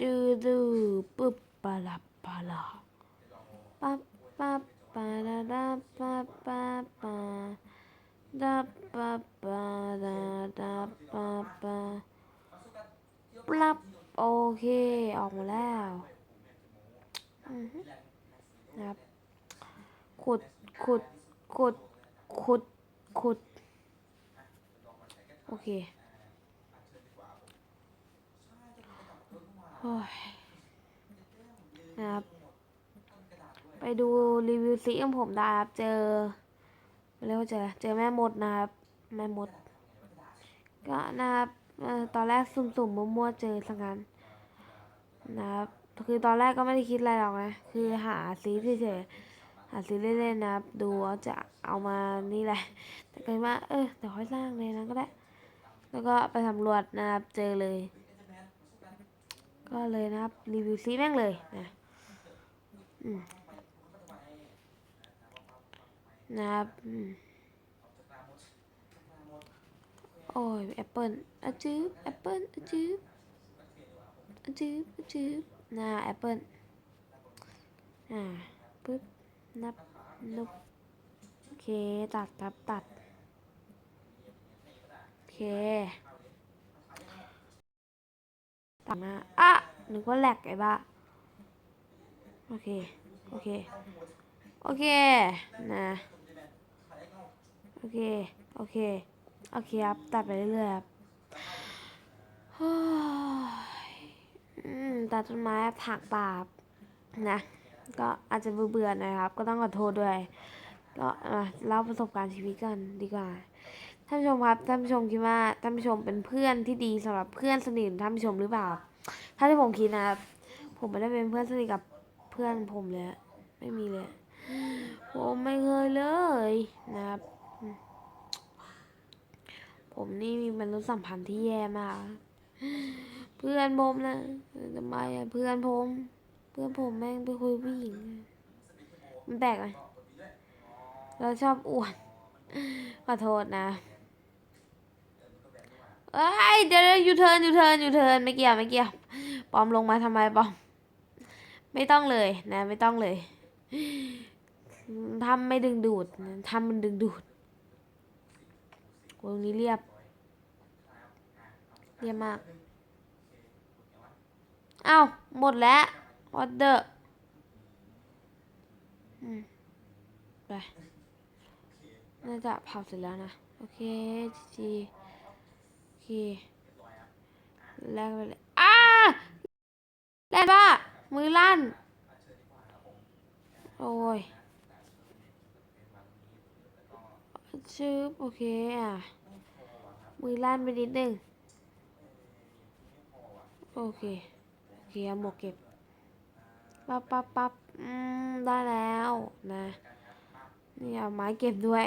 จือดูปุ๊บปะลับปะลาปั๊บปั๊บปะดาดาปั๊บปั๊บปะดาปั๊บปะดาดาปั๊บปะปลับโอเคออกมาแล้วนะครับขุดขุดขุดขุดขุดโอเคโอ้ย นะครับ ไปดูรีวิวซีของผมได้ครับ เจอเรียกว่าเจอเจอแม่มดนะครับ แม่มด ก็นะครับตอนแรกสุ่มๆมั่วๆเจอสังกันนะครับคือตอนแรกก็ไม่ได้คิดอะไรหรอกนะ คือหาซีเฉยๆหาซีเล่นๆนะครับ ดูว่าจะเอามานี่แหละ แต่ก็ว่าเออเดี๋ยวค่อยสร้างเลยนะก็ได้ แล้วก็ไปสำรวจนะครับ เจอเลย ก็เลยนะครับ รีวิวซีแม่งเลยนะนะครับอืมโอ้ยแอปเปิลอจืบแอปเปิลอจืบอจืบอจืบนะแอปเปิลอ่าปึ๊บนับนุบโอเคตัดครับตัดโอเคตัดมาอะ นึกว่าแหลกไอ้บ้าโอเค โอเค โอเค นะ โอเค โอเค โอเคครับ ตัดไปเรื่อยๆครับเฮ้ยตัดต้นไม้ครักป่าบนะ ก็อาจจะเบื่อๆนะครับ ก็ต้องขอโทษด้วย ก็เล่าประสบการณ์ชีวิตกันดีกว่า ท่านผู้ชมครับ ท่านผู้ชมคิดว่าท่านผู้ชมเป็นเพื่อนที่ดีสำหรับเพื่อนสนิทท่านผู้ชมหรือเปล่า ถ้าที่ผมคิดนะครับ ผมไม่ได้เป็นเพื่อนสนิทกับเพื่อนผมเลย ไม่มีเลย ผมไม่เคยเลยนะครับ ผมนี่มีมนุษยสัมพันธ์ที่แย่มาก เพื่อนผมนะทำไมอะเพื่อนผม เพื่อนผมแม่งไปคุยผู้หญิง มันแปลกไหมเราชอบอวดขอโทษนะเอ้ยเดี๋ยวยูเทิร์นยูเทิร์นยูเทิร์นไม่เกี่ยวไม่เกี่ยว ปอมลงมาทำไมปอม ไม่ต้องเลยนะ ไม่ต้องเลยทำไม่ดึงดูดทำมันดึงดูดวงนี้เรียบ เรียบมากอ้าวหมดแล้วออเดอร์ไปน่าจะเผาเสร็จแล้วนะ โอเคจีโอเคแลกไปเลยอ้า แลกบ้ามือลั่น โอ้ยชืบโอเคอะ มือลั่นไปนิดนึง โอเค โอเคเอาหมวกเก็บ ปั๊บปั๊บปั๊บอืม ได้แล้วนะ นี่เอาไม้เก็บด้วย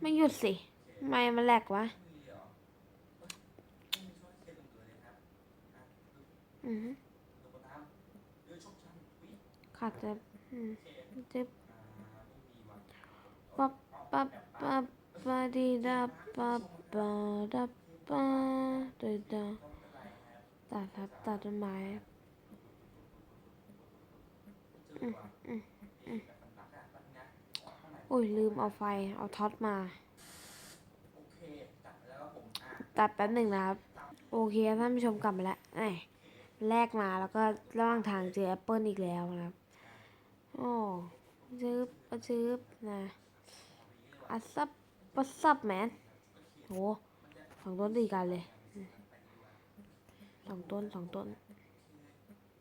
ไม่หยุดสิ ไมมันแหลกวะอือฮึขาดจะอืมจึ๊บปั๊บปับปับปะดีดับปั๊บปะดับปะดีดาตัดครับตัดต้นไม้อืมอืมอืมโอ้ยลืมเอาไฟ เอาท็อตมา ตัดแป๊บหนึ่งนะครับ โอเคท่านผู้ชมกลับมาแล้วไอ้แลกมาแล้วก็ระหว่างทางเจอแอปเปิลอีกแล้วนะครับโอ้จืบอะจืบนะอัสซับปัสซับแมนโหสองต้นตีกันเลยสองต้นสองต้น